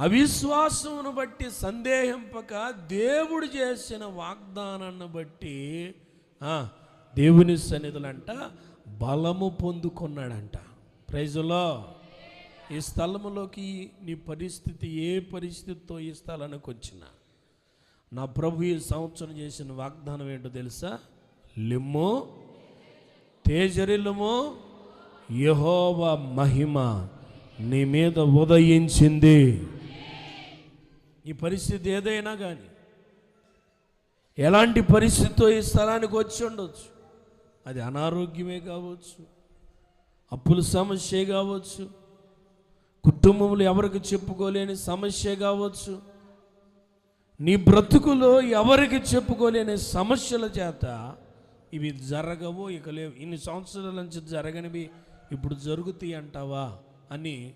అవిశ్వాసమును బట్టి సందేహింపక దేవుడు చేసిన వాగ్దానాన్ని బట్టి దేవుని సన్నిధులంట బలము పొందుకున్నాడంట. ప్రైజులో ఈ స్థలములోకి నీ పరిస్థితి ఏ పరిస్థితితో ఈ స్థలానికి వచ్చినా నా ప్రభు ఈ సంవత్సరం చేసిన వాగ్దానం ఏంటో తెలుసా? లిమ్ము తేజరిల్లుము యహోవ మహిమ నీ మీద ఉదయించింది. ఈ పరిస్థితి ఏదైనా కానీ ఎలాంటి పరిస్థితితో ఈ స్థలానికి వచ్చి ఉండొచ్చు? అది అనారోగ్యమే కావచ్చు అప్పుల సమస్య కావచ్చు కుటుంబంలో ఎవరికి చెప్పుకోలేని సమస్య కావచ్చు. నీ బ్రతుకులో ఎవరికి చెప్పుకోలేని సమస్యల చేత ఇవి జరగవు ఇక లేవు. ఇన్ని సంవత్సరాల నుంచి జరగనివి ఇప్పుడు జరుగుతాయి అంటావా అని